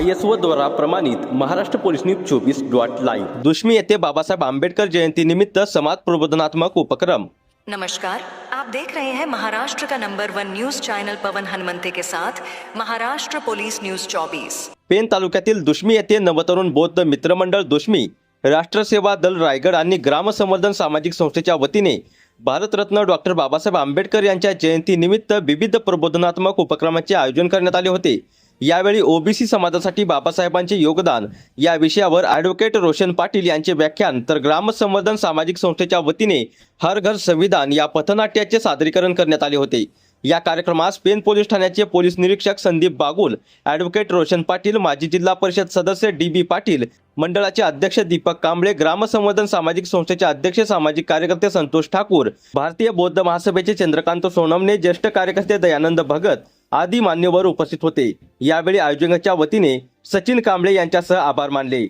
I S O द्वारा प्रमाणित Maharashtra police news चोवीस डॉट लाईव्ह. दुश्मी येथे बाबासाहेब आंबेडकर जयंतीनिमित्त समाज प्रबोधनात्मक उपक्रम. नमस्कार. आप देख रहे हैं महाराष्ट्र का number one news channel Pawan Hanumante के साथ महाराष्ट्र पुलिस न्यूज 24 पेन तालुक्यातील दुश्मी येथे नवतरुण बौद्ध मित्रमंडळ दुश्मी राष्ट्रसेवा दल रायगड आणि ग्राम संवर्धन सामाजिक संस्थेच्या वतीने भारतरत्न डॉक्टर बाबासाहेब आंबेडकर यांच्या जयंतीनिमित्त विविध प्रबोधनात्मक उपक्रमांचे आयोजन करण्यात आले होते. यावेळी ओबीसी समाजासाठी बाबासाहेबांचे योगदान. या विषयावर ॲडव्होकेट रोशन पाटील यांचे व्याख्यान तर ग्रामसंवर्धन सामाजिक संस्थेच्या वतीने हर घर संविधान या पथनाट्याचे सादरीकरण करण्यात आले होते. या कार्यक्रमास पेन पोलीस ठाण्याचे पोलीस निरीक्षक संदीप बागुल ॲडव्होकेट रोशन पाटील माजी जिल्हा परिषद सदस्य डी बी पाटील मंडळाचे अध्यक्ष दीपक कांबळे ग्रामसंवर्धन सामाजिक संस्थेचे अध्यक्ष सामाजिक कार्यकर्ते संतोष ठाकूर भारतीय बौद्ध महासभेचे चंद्रकांत सोनमने ज्येष्ठ कार्यकर्ते दयानंद भगत आदी मान्यवर उपस्थित होते. यावेळी आयोजकांच्या वतीने सचिन कांबळे यांच्यासह आभार मानले.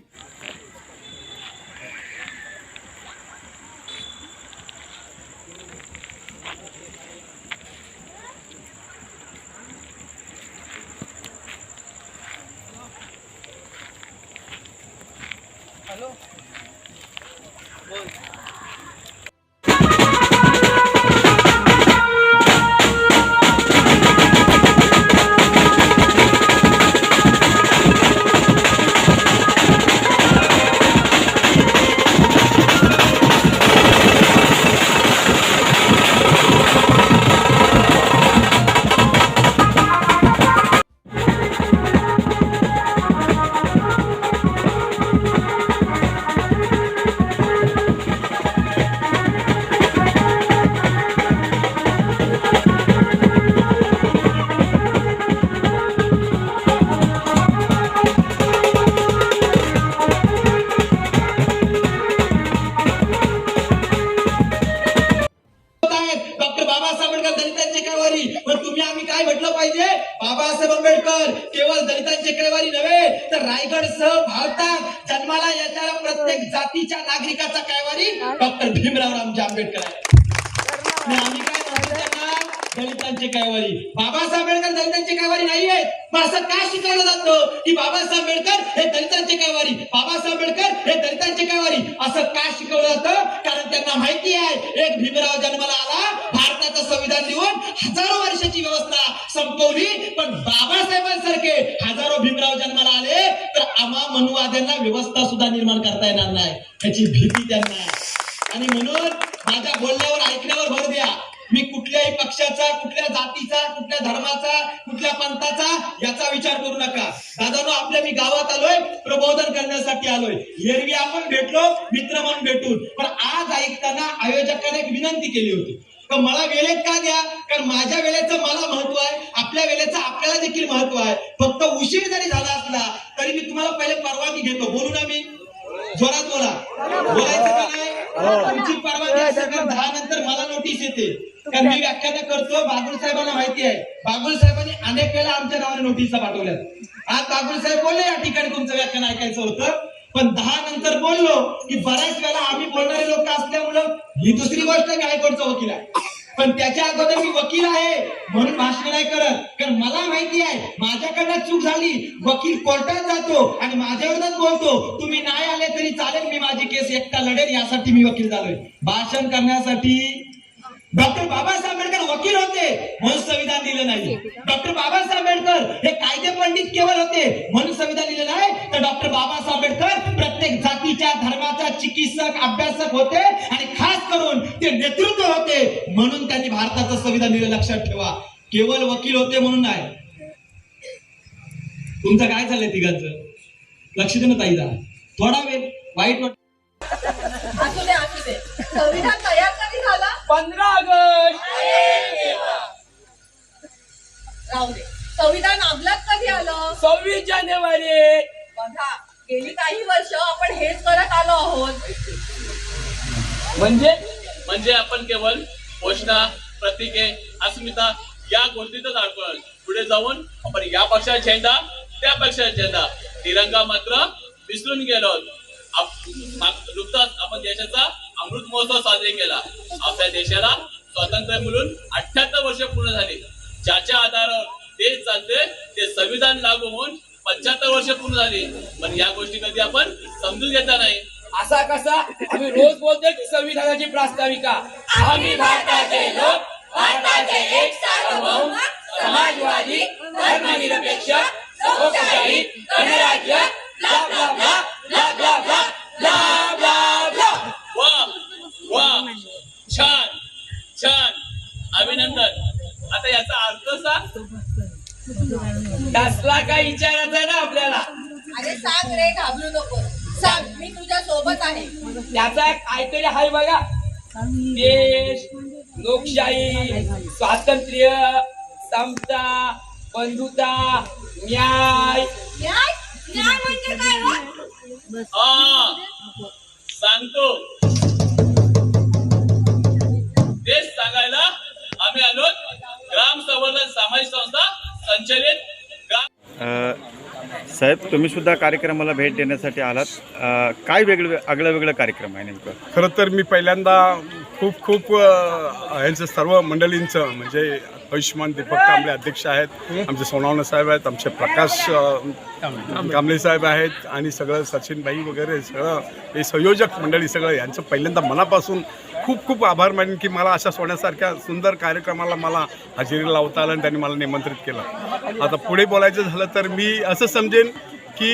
जन्माला येणाऱ्या प्रत्येक जातीच्या नागरिकाचा कायवारी डॉक्टर भीमराव रामजी आंबेडकर आहे. आम्ही काय म्हणतो त्यांना? दलितांचे कैवारी. बाबासाहेब आंबेडकर दलितांची कायवारी नाही आहेत. मग असं का शिकवलं जातं? की बाबासाहेब आंबेडकर हे दलितांची कायवारी बाबासाहेब आंबेडकर हे दलितांची कायवारी असं का शिकवलं जातं? कारण त्यांना माहिती आहे एक भीमराव जन्माला आला. भारताचं संविधान लिहून हजारो वर्षाची व्यवस्था संपवली. पण बाबासाहेब हजारो भीमराव जन्माला आले तर आम्हा व्यवस्था सुद्धा निर्माण करता येणार नाही. याची भीती त्यांना आहे. आणि म्हणून माझ्या बोलण्यावर ऐकण्यावर भर द्या. मी कुठल्याही पक्षाचा कुठल्या जातीचा कुठल्या धर्माचा कुठल्या पंथाचा याचा विचार करू नका. दादानो आपल्या मी गावात आलोय प्रबोधन करण्यासाठी आलोय. एरवी आपण भेटलो मित्र म्हणून भेटून. पण आज ऐकताना आयोजकाने एक विनंती केली होती. मला वेळेत का द्या? कारण माझ्या वेळेचं मला महत्त्व आहे. आपल्या वेळेचं आपल्याला देखील महत्त्व आहे. फक्त उशीर जरी झाला असला तरी मी तुम्हाला पहिले परवानगी घेतो. बोलू ना मी? जोरात बोला. बोलायचं का नाही? तुमची परवानगी असेल तर दहा नंतर मला नोटीस येते. कारण मी व्याख्यान करतो बागुल साहेबांना माहिती आहे. बागुल साहेबांनी अनेक वेळा आमच्या नावाने नोटीस पाठवल्यात. आज बागुल साहेब बोलले या ठिकाणी तुमचं व्याख्यान ऐकायचं होतं. पण दहा नंतर बोललो की बऱ्याच वेळा आम्ही बोलणारे लोक असल्यामुळं ही दुसरी गोष्ट मी हायकोर्टचा वकील आहे. पण त्याच्या अगोदर मी वकील आहे म्हणून भाषण नाही करत. कारण मला माहिती आहे माझ्याकडनं चूक झाली वकील कोर्टात जातो आणि माझ्या बोलतो तुम्ही नाही आले तरी चालेल मी माझी केस एकटा लढेल यासाठी मी वकील झालोय. भाषण करण्यासाठी डॉक्टर बाबासाहेब आंबेडकर वकील होते. म्हणून संविधान दिलं नाही. डॉक्टर बाबासाहेब आंबेडकर हे कायदे पंडित केवळ होते. म्हणून संविधान दिलं नाही. तर डॉक्टर बाबासाहेब आंबेडकर प्रत्येक जातीच्या धर्माचा चिकित्सक अभ्यासक होते. आणि खास करून ते नेतृत्व होते. म्हणून त्यांनी भारताचं संविधान दिलं. लक्षात ठेवा. केवळ वकील होते म्हणून नाही. तुमचं काय झालंय तिघांचं? लक्ष देणं ताई जरा थोडा वेळ वाईट वाट असू दे असू दे. संविधान तयार कधी झाला? पंधरा सव्वीस जानेवारी. बघा गेली काही वर्ष आपण हेच करत आलो आहोत. म्हणजे? म्हणजे आपण केवळ घोषणा प्रतीके अस्मिता या गोष्टीतच अडकलो पुढे जाऊन आपण या पक्षाचा झेंडा त्या पक्षाचा झेंडा. तिरंगा मात्र विसरून गेलो. नुकताच आपण देशाचा अमृत महोत्सव साजरे केला. आपल्या देशाला स्वातंत्र्य मिळून अठ्याहत्तर वर्ष पूर्ण झाली. ज्याच्या आधारावर तेच चालते ते संविधान लागू होऊन पंच्याहत्तर वर्ष पूर्ण झाली. पण या गोष्टी कधी आपण समजून घेता नाही. असा कसा आम्ही रोज बोलतोय की संविधानाची प्रास्ताविका. आम्ही भारताचे लोक भारताचे एक सार्वभौम समाजवादी धर्मनिरपेक्ष लोकशाही गणराज्य कसला काय विचारायचा ना आपल्याला. अरे सांग रे घाबरू नको. सांग मी तुझ्या सोबत आहे. त्याचा काहीतरी आहे बघा. देश लोकशाही स्वातंत्र्य समता बंधुता न्याय. न्याय? न्याय म्हणजे काय हो? हा सांगतो. तेच सांगायला आम्ही आलो ग्राम संवर्धन सामाजिक संस्था संचलित साहेब तुम्ही सुद्धा कार्यक्रमाला भेट देण्यासाठी आलात. काय वेगळं आगळं वेगळं कार्यक्रम आहे नेमकं? खरं तर मी पहिल्यांदा खूप खूप यांचं सर्व मंडळींचं म्हणजे आयुष्यमान दीपक कांबळे अध्यक्ष आहेत आमचे सोनावणे साहेब आहेत आमचे प्रकाश कांबळे साहेब आहेत आणि सगळं सचिनबाई वगैरे सगळं हे संयोजक मंडळी सगळं यांचं पहिल्यांदा मनापासून खूप खूप आभार मानेन की मला अशा सोन्यासारख्या सुंदर कार्यक्रमाला मला हजेरी लावता आलं आणि त्यांनी मला निमंत्रित केलं. आता पुढे बोलायचं झालं तर मी असं समजेन की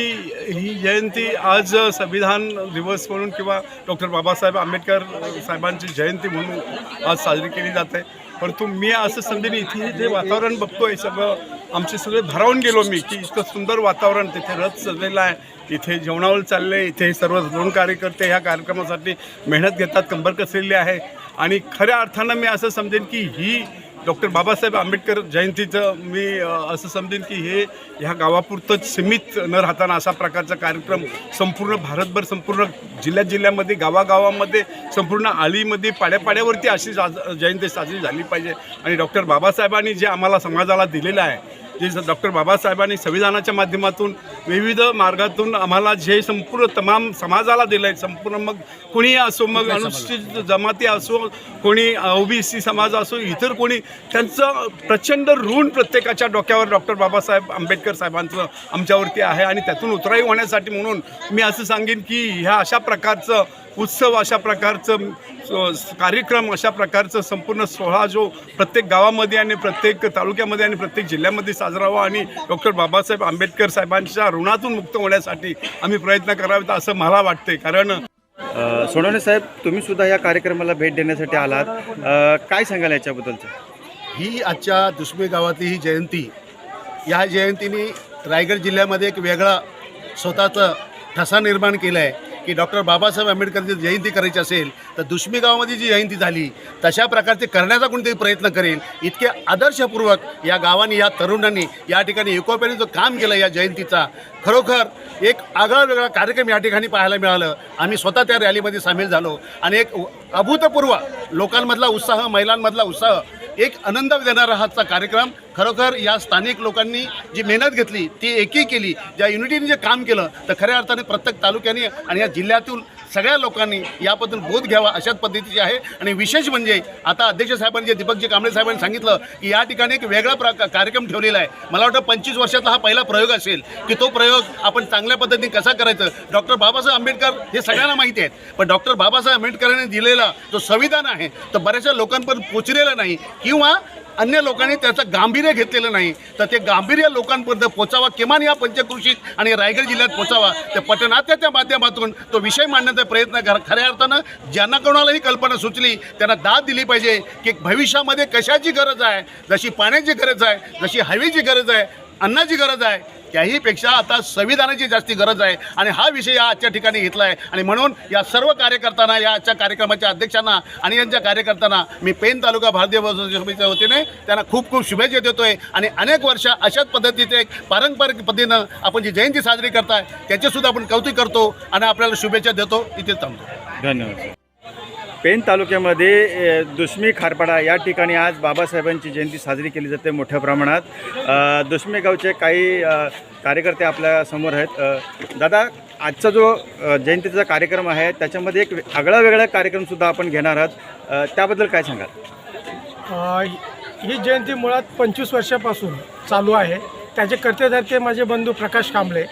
ही जयंती आज संविधान दिवस म्हणून किंवा डॉक्टर बाबासाहेब आंबेडकर साहेबांची जयंती म्हणून आज साजरी केली जाते परंतु मी असं समजेन इथे जे वातावरण बघतोय सगळं आमचे सगळे भरावून गेलो मी की इतकं सुंदर वातावरण तिथे रथ सजलेला आहे. इथे जेवणावर चालले इथे सर्व दोन कार्यकर्ते ह्या कार्यक्रमासाठी मेहनत घेतात कंबर कसलेली आहे. आणि खऱ्या अर्थानं मी असं समजेन की ही डॉक्टर बाबासाहेब आंबेडकर जयंतीचं मी असं समजेन की हे ह्या गावापुरतंच सीमित न राहताना असा प्रकारचा कार्यक्रम संपूर्ण भारतभर संपूर्ण जिल्ह्यात जिल्ह्यामध्ये गावागावामध्ये संपूर्ण आळीमध्ये पाड्यापाड्यावरती अशी साज जयंती साजरी झाली पाहिजे. आणि डॉक्टर बाबासाहेबांनी जे आम्हाला समाजाला दिलेलं आहे जे डॉक्टर बाबासाहेबांनी संविधानाच्या माध्यमातून विविध मार्गातून आम्हाला जे संपूर्ण तमाम समाजाला दिलं आहे संपूर्ण मग कोणी असो मग अनुसूचित जमाती असो कोणी ओबीसी समाज असो इतर कोणी त्यांचं प्रचंड ऋण प्रत्येकाच्या डोक्यावर डॉक्टर बाबासाहेब आंबेडकर साहेबांचं आमच्यावरती आहे आणि त्यातून उतराई होण्यासाठी म्हणून मी असं सांगेन की ह्या अशा प्रकारचं उत्सव अशा प्रकारचं कार्यक्रम अशा प्रकारचं संपूर्ण सोहळा जो प्रत्येक गावामध्ये आणि प्रत्येक तालुक्यामध्ये आणि प्रत्येक जिल्ह्यामध्ये साजरा व्हावा आणि डॉक्टर बाबासाहेब आंबेडकर साहेबांच्या ऋणातून मुक्त होण्यासाठी आम्ही प्रयत्न करावेत असं मला वाटते कारण सोनवणे साहेब तुम्ही सुद्धा या कार्यक्रमाला भेट देण्यासाठी आलात. काय सांगाल याच्याबद्दलचं? ही आजच्या दुष्मे गावातली ही जयंती या जयंतीने रायगड जिल्ह्यामध्ये एक वेगळा स्वतःचं ठसा निर्माण केला आहे की डॉक्टर बाबासाहेब आंबेडकरची जयंती करायची असेल तर दुष्मी गावामध्ये जी जयंती झाली तशा प्रकारचे करण्याचा कोणतरी प्रयत्न करेल इतके आदर्शपूर्वक या गावाने या तरुणांनी या ठिकाणी एकोप्याने जो काम केलं या जयंतीचा खरोखर एक आगळा वेगळा कार्यक्रम या ठिकाणी पाहायला मिळालं. आम्ही स्वतः त्या रॅलीमध्ये सामील झालो. आणि एक अभूतपूर्व लोकांमधला उत्साह महिलांमधला उत्साह एक आनंद देणारा हाचा कार्यक्रम. खरोखर या स्थानिक लोकांनी जी मेहनत घेतली ती एकी केली. ज्या युनिटीने जे काम केलं तर खऱ्या अर्थाने प्रत्येक तालुक्याने आणि या जिल्ह्यातून सगळ्या लोकांनी याबद्दल बोध घ्यावा अशाच पद्धतीची आहे. आणि विशेष म्हणजे आता अध्यक्ष साहेबांनी जे दीपकजी कांबळे साहेबांनी सांगितलं की या ठिकाणी एक वेगळा प्र कार्यक्रम ठेवलेला आहे. मला वाटतं पंचवीस वर्षातला हा पहिला प्रयोग असेल की तो प्रयोग आपण चांगल्या पद्धतीने कसा करायचं? डॉक्टर बाबासाहेब आंबेडकर हे सगळ्यांना माहिती आहेत. पण डॉक्टर बाबासाहेब आंबेडकरांनी दिलेला जो संविधान आहे तो बऱ्याचशा लोकांपर्यंत पोचलेला नाही किंवा अन्य लोकांनी त्याचं गांभीर्य घेतलेलं नाही. तर ते गांभीर्य लोकांपर्यंत पोचावा किमान या पंचकृषीत आणि रायगड जिल्ह्यात पोचावा. त्या पटनात्याच्या माध्यमातून तो विषय मांडण्याचा प्रयत्न करा खऱ्या अर्थानं ज्यांना कोणालाही कल्पना सुचली त्यांना दाद दिली पाहिजे की भविष्यामध्ये कशाची गरज आहे? जशी पाण्याची गरज आहे जशी हवेची गरज आहे अन्नाची गरज आहे. त्याहीपेक्षा आता संविधानाची जास्ती गरज आहे. आणि हा विषय या आजच्या ठिकाणी घेतला आहे आणि म्हणून या सर्व कार्यकर्त्यांना या आजच्या कार्यक्रमाच्या अध्यक्षांना आणि यांच्या कार्यकर्त्यांना मी पेन तालुका भारतीय समितीच्या वतीने त्यांना खूप खूप शुभेच्छा देतोय. आणि अनेक वर्ष अशाच पद्धतीचे एक पारंपरिक पद्धतीनं आपण जी जयंती साजरी करताय त्याचेसुद्धा आपण कौतुक करतो आणि आपल्याला शुभेच्छा देतो. इथे थांबतो. धन्यवाद पेन तालुक्यामध्ये दुष्मी दुश्मी खारपाडा या ठिकाणी आज बाबासाहेबांची जयंती साजरी केली जाते मोठ्या प्रमाणात. दुष्मी दुश्मी गावचे काही कार्यकर्ते आपल्यासमोर आहेत. दादा आजचा जो जयंतीचा कार्यक्रम आहे त्याच्यामध्ये एक आगळा वेगळा कार्यक्रमसुद्धा आपण घेणार आहात. त्याबद्दल काय सांगाल? ही जयंती मुळात पंचवीस वर्षापासून चालू आहे. त्याचे कर्तेधर्ते माझे बंधू प्रकाश कांबळे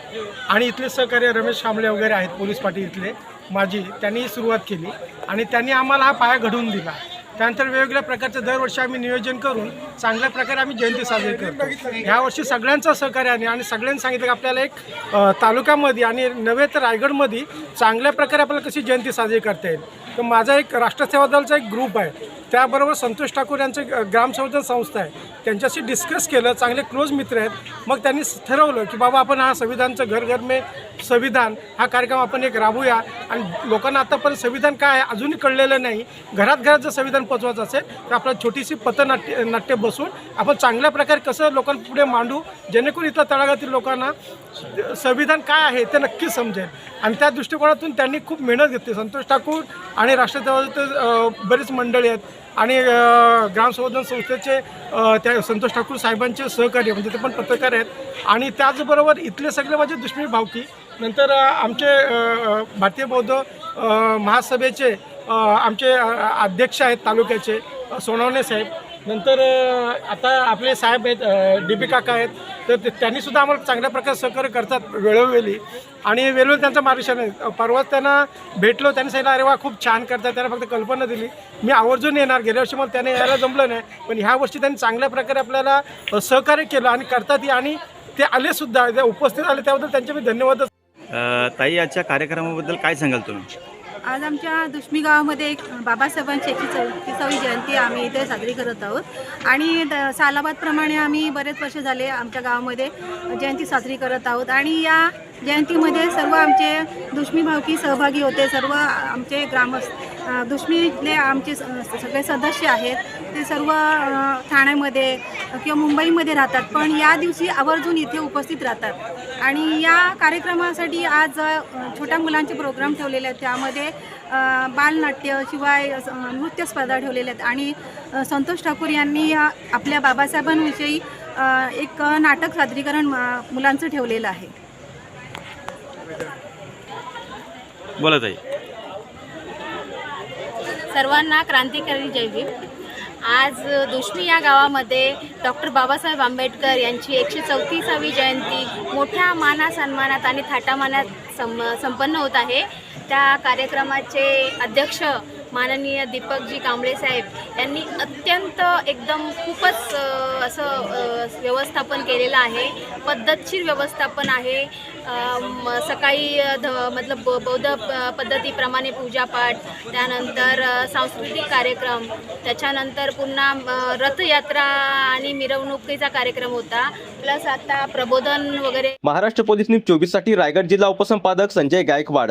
आणि इथले सहकार्य रमेश कांबळे वगैरे आहेत पोलीस पाटील इथले. माझी त्यांनी सुरुवात केली आणि त्यांनी आम्हाला हा पाया घडवून दिला. त्यानंतर वेगवेगळ्या प्रकारचं दरवर्षी आम्ही नियोजन करून चांगल्या प्रकारे आम्ही जयंती साजरी करतो. ह्यावर्षी सगळ्यांचं सहकार्याने आणि सगळ्यांनी सांगितलं की आपल्याला एक तालुक्यामध्ये आणि नव्हे तर रायगडमध्ये चांगल्या प्रकारे आपल्याला कशी जयंती साजरी करता येईल. तर माझा एक राष्ट्रसेवा दलचा एक ग्रुप आहे. त्याबरोबर संतोष ठाकूर यांचं ग्रामसंवर्धन संस्था आहे. त्यांच्याशी डिस्कस केलं चांगले क्लोज मित्र आहेत. मग त्यांनी ठरवलं की बाबा आपण हा संविधानचं घर घर मे संविधान हा कार्यक्रम आपण एक राबूया. आणि लोकांना आतापर्यंत संविधान काय आहे अजूनही कळलेलं नाही. घरात घरात जर संविधान पोचवायचं असेल तर आपल्याला छोटीशी पथनाट्य नाट्य बसून आपण चांगल्या प्रकारे कसं लोकांपुढे मांडू जेणेकरून इथं तळागातील लोकांना संविधान काय आहे ते नक्कीच समजेल. आणि त्या दृष्टिकोनातून त्यांनी खूप मेहनत घेतली. संतोष ठाकूर आणि राष्ट्रवादीचे बरीच मंडळी आहेत. आणि ग्रामसंवर्धन संस्थेचे त्या संतोष ठाकूर साहेबांचे सहकार्य म्हणजे ते पण पत्रकार आहेत. आणि त्याचबरोबर इथले सगळे माझे दुश्मनी भावकी नंतर आमचे भारतीय बौद्ध महासभेचे आमचे अध्यक्ष आहेत तालुक्याचे सोनावणे सोनवणे साहेब. नंतर आता आपले साहेब आहेत डी पी काका आहेत. तर ते- त्यांनीसुद्धा आम्हाला चांगल्या प्रकारे सहकार्य करतात वेळोवेळी. आणि वेळोवेळी त्यांचं मार्गदर्शन आहे. परवाच त्यांना भेटलो त्यांनी सांगितलं अरे वा खूप छान करतात त्यांना फक्त कल्पना दिली. मी आवर्जून येणार गेल्या वर्षी मला त्याने यायला जमलं नाही पण ह्या वर्षी त्यांनी चांगल्या प्रकारे आपल्याला सहकार्य केलं आणि करतात आणि ते आलेसुद्धा उपस्थित आले त्याबद्दल त्यांचे मी धन्यवाद ताई आजच्या कार्यक्रमाबद्दल काय सांगाल तुम्ही? आज आमच्या दुश्मी गावामध्ये एक बाबासाहेबांची एकशे चौतीसावी जयंती आम्ही इथे साजरी करत आहोत. आणि द- सालाबादप्रमाणे आम्ही बरेच वर्ष झाले आमच्या गावामध्ये जयंती साजरी करत आहोत. आणि या जयंतीमध्ये सर्व आमचे दुश्मी भावकी सहभागी होते सर्व आमचे ग्रामस्थ अ, दुश्मीतले आमचे स- सगळे सदस्य आहेत. ते सर्व ठाण्यामध्ये किंवा मुंबईमध्ये राहतात पण या दिवशी आवर्जून इथे उपस्थित राहतात. आणि या कार्यक्रमासाठी आज छोट्या मुलांचे प्रोग्राम ठेवलेले आहेत. त्यामध्ये बालनाट्य शिवाय नृत्य स्पर्धा ठेवलेल्या आहेत. आणि संतोष ठाकूर यांनी आपल्या बाबासाहेबांविषयी एक नाटक सादरीकरण मुलांचं ठेवलेलं आहे. बोला ताई. सर्वांना क्रांतिकारी जय आज दुष्मी या गावामध्ये डॉक्टर बाबासाहेब आंबेडकर यांची एकशे चौतीसावी जयंती मोठ्या माना सन्मानात आणि थाटामानात सम संपन्न होत आहे. त्या कार्यक्रमाचे अध्यक्ष माननीय दीपकजी कांबळे साहेब यांनी अत्यंत एकदम खूपच असं व्यवस्थापन केलेलं आहे. पद्धतशीर व्यवस्थापन आहे. सकाळी ध मतलब ब- बौद्ध प- पद्धतीप्रमाणे पूजापाठ त्यानंतर सांस्कृतिक कार्यक्रम त्याच्यानंतर पुन्हा रथयात्रा आणि मिरवणुकीचा कार्यक्रम होता. प्लस आता प्रबोधन वगैरे महाराष्ट्र पोलीस न्यूज चोवीससाठी रायगड जिल्हा उपसंपादक संजय गायकवाड.